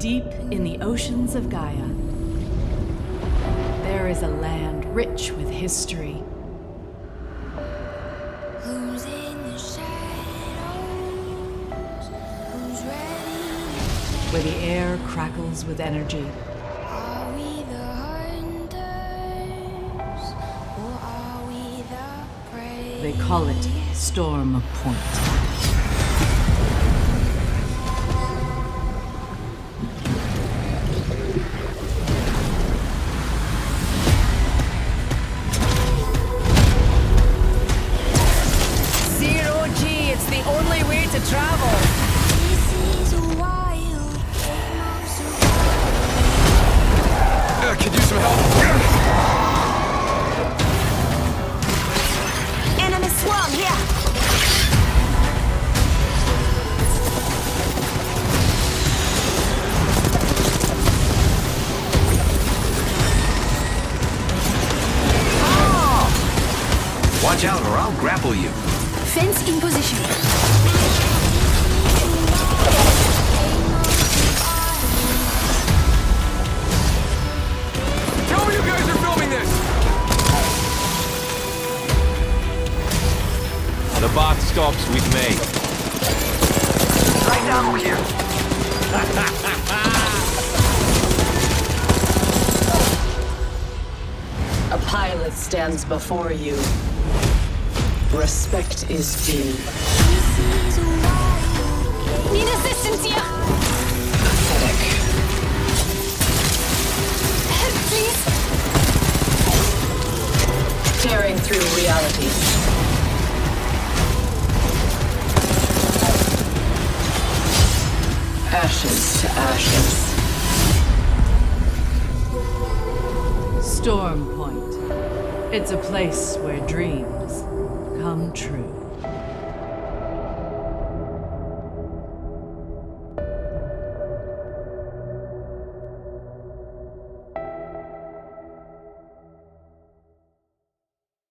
Deep in the oceans of Gaia, there is a land rich with history. Who's in the shadows? Who's ready? where the air crackles with energy. Are we the hunters? Or are we the prey? They call it Storm Point. To travel. This is a wild game. Uh, could use some help. Enemy swarm here. Watch out or I'll grapple you. Fence in position. The box stops with me. Right down over here. A pilot stands before you. Respect is due. This is a wild game. Need assistance here. Pathetic. Please. Tearing through reality. To ashes. Storm Point. It's a place where dreams come true.